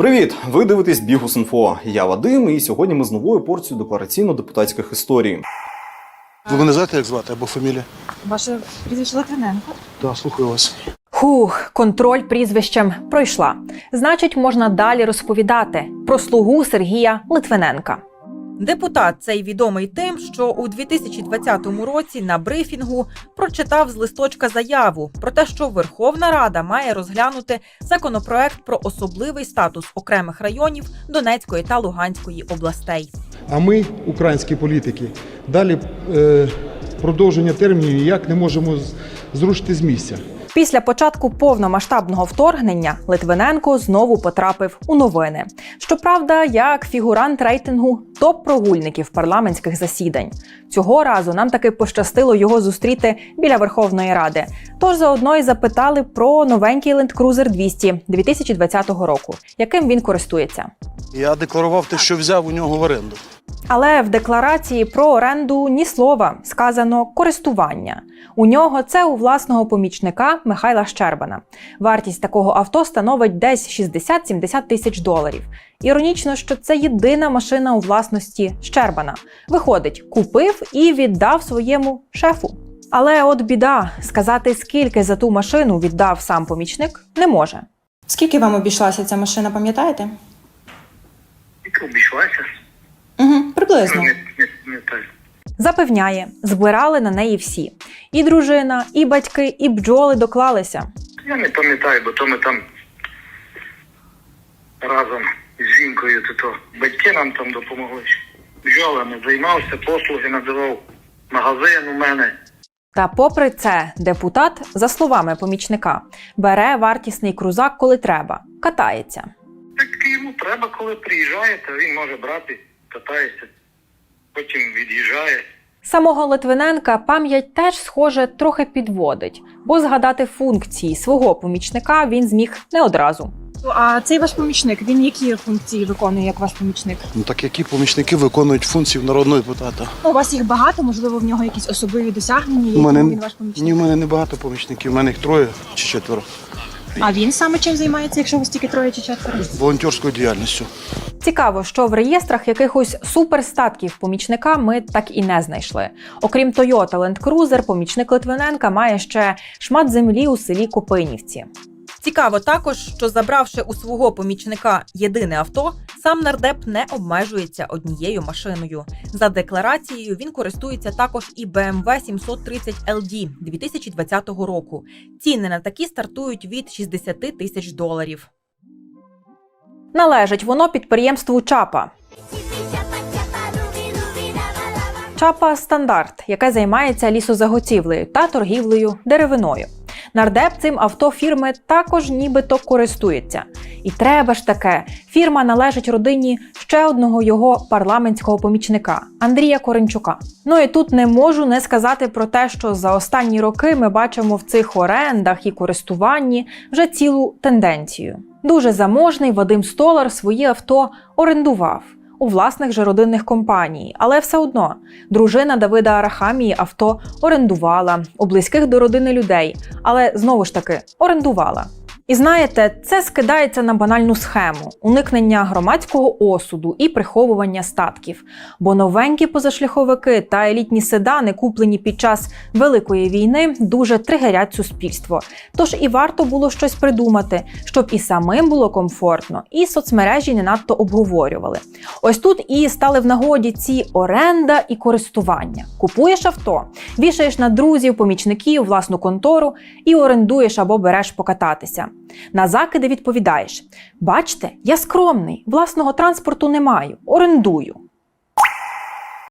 Привіт! Ви дивитесь Бігус.Інфо. Я Вадим, і сьогодні ми з новою порцією деклараційно-депутатських історій. Ви мене знаєте, як звати або фамілія? Ваше прізвище Литвиненко? Так, слухаю вас. Хух, контроль прізвищем пройшла. Значить, можна далі розповідати про слугу Сергія Литвиненка. Депутат цей відомий тим, що у 2020 році на брифінгу прочитав з листочка заяву про те, що Верховна Рада має розглянути законопроект про особливий статус окремих районів Донецької та Луганської областей. А ми, українські політики, далі е, продовження термінів ніяк не можемо зрушити з місця. Після початку повномасштабного вторгнення Литвиненко знову потрапив у новини. Щоправда, як фігурант рейтингу топ-прогульників парламентських засідань. Цього разу нам таки пощастило його зустріти біля Верховної Ради. Тож заодно й запитали про новенький Land Cruiser 200 2020 року, яким він користується. Я декларував те, що взяв у нього в оренду. Але в декларації про оренду ні слова сказано користування. У нього це у власного помічника Михайла Щербана. Вартість такого авто становить десь 60-70 тисяч доларів. Іронічно, що це єдина машина у власності Щербана. Виходить, купив і віддав своєму шефу. Але от біда, сказати, скільки за ту машину віддав сам помічник, не може. Скільки вам обійшлася ця машина, пам'ятаєте? Обійшлася. Угу, приблизно. Не, не, не так. Запевняє, збирали на неї всі: і дружина, і батьки, і бджоли доклалися. Я не пам'ятаю, бо то ми там разом з жінкою, то, то батьки нам там допомогли. Бджолами займався, послуги надавав магазин у мене. Та попри це, депутат, за словами помічника, бере вартісний крузак, коли треба, катається. Йому треба, коли приїжджає, то він може брати, катається, потім від'їжджає. Самого Литвиненка пам'ять теж, схоже, трохи підводить, бо згадати функції свого помічника він зміг не одразу. А цей ваш помічник, він які функції виконує як ваш помічник? Ну так які помічники виконують функції народного депутата? У вас їх багато, можливо, в нього якісь особливі досягнення, У мене він ваш помічник. ні, в мене не багато помічників, у мене їх троє чи четверо. А він саме чим займається, якщо ви тільки троє чи четверо? Волонтерською діяльністю. Цікаво, що в реєстрах якихось суперстатків помічника ми так і не знайшли. Окрім Toyota Land Cruiser, помічник Литвиненка має ще шмат землі у селі Копинівці. Цікаво також, що забравши у свого помічника єдине авто, сам нардеп не обмежується однією машиною. За декларацією він користується також і BMW 730 LD 2020 року. Ціни на такі стартують від 60 тисяч доларів. Належить воно підприємству Чапа. Чапа стандарт, яке займається лісозаготівлею та торгівлею деревиною. Нардеп цим авто фірми також нібито користується. І треба ж таке, фірма належить родині ще одного його парламентського помічника Андрія Коренчука. Ну і тут не можу не сказати про те, що за останні роки ми бачимо в цих орендах і користуванні вже цілу тенденцію. Дуже заможний Вадим Столар свої авто орендував у власних же родинних компаній, але все одно дружина Давида Арахамії авто орендувала у близьких до родини людей, але знову ж таки орендувала. І знаєте, це скидається на банальну схему уникнення громадського осуду і приховування статків. Бо новенькі позашляховики та елітні седани, куплені під час Великої війни, дуже тригерять суспільство. Тож і варто було щось придумати, щоб і самим було комфортно, і соцмережі не надто обговорювали. Ось тут і стали в нагоді ці оренда і користування. Купуєш авто, вішаєш на друзів, помічників, власну контору і орендуєш або береш покататися. На закиди відповідаєш: бачте, я скромний, власного транспорту не маю, орендую.